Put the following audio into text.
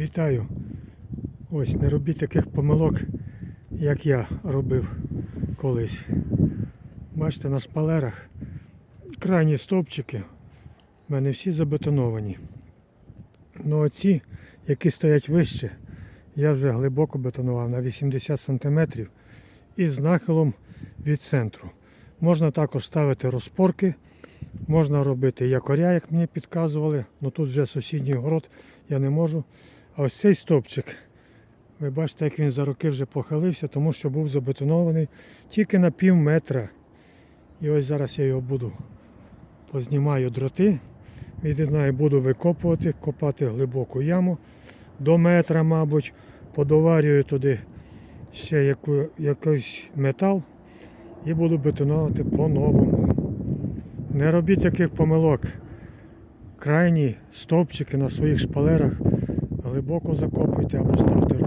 Вітаю. Ось не робіть таких помилок, як я робив колись. Бачите, на шпалерах крайні стовпчики в мене всі забетоновані. Ну оці, які стоять вище, я вже глибоко бетонував на 80 см із нахилом від центру. Можна також ставити розпорки, можна робити якоря, як мені підказували. Ну тут вже сусідній город, я не можу. А ось цей стовпчик, ви бачите, як він за роки вже похилився, тому що був забетонований тільки на пів метра. І ось зараз я його буду познімаю дроти, від'єднаю, буду викопувати, копати глибоку яму до метра, мабуть, подоварюю туди ще яку, якийсь метал і буду бетонувати по-новому. Не робіть таких помилок. Крайні стовпчики на своїх шпалерах глибоко закопуйте або ставте.